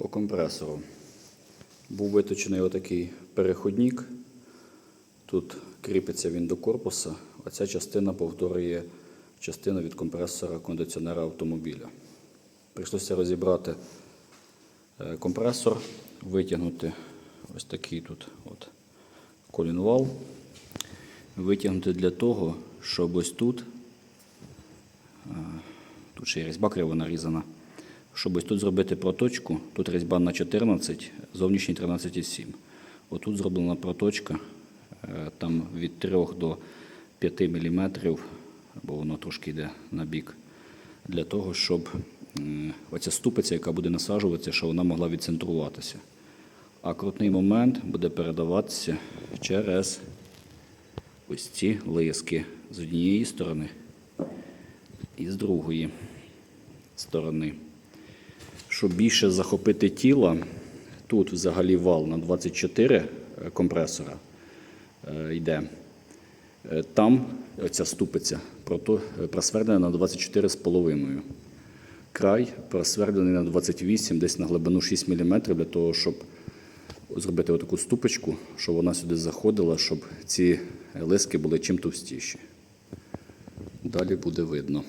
По компресору. Був виточений отакий переходник. Тут кріпиться він до корпуса, а ця частина повторює частину від компресора кондиціонера автомобіля. Прийшлося розібрати е, компресор, витягнути ось такий тут от колінвал. Витягнути для того, щоб ось тут, е, тут ще є різьба криво нарізана, щоб ось тут зробити проточку, тут різьба на 14, зовнішній 13,7. Отут зроблена проточка, е, там від 3 до 5 мм, бо воно трошки йде на бік, для того, щоб оця ступиця, яка буде насаджуватися, щоб вона могла відцентруватися. А крутний момент буде передаватися через ось ці лиски з однієї сторони і з другої сторони. Щоб більше захопити тіло, тут взагалі вал на 24 компресора е, йде. Е, Там ця ступиця е, просвердлена на 24,5. Край просвердлений на 28, десь на глибину 6 мм, для того, щоб зробити отаку ступочку, щоб вона сюди заходила, щоб ці лиски були чим товстіші. Далі буде видно.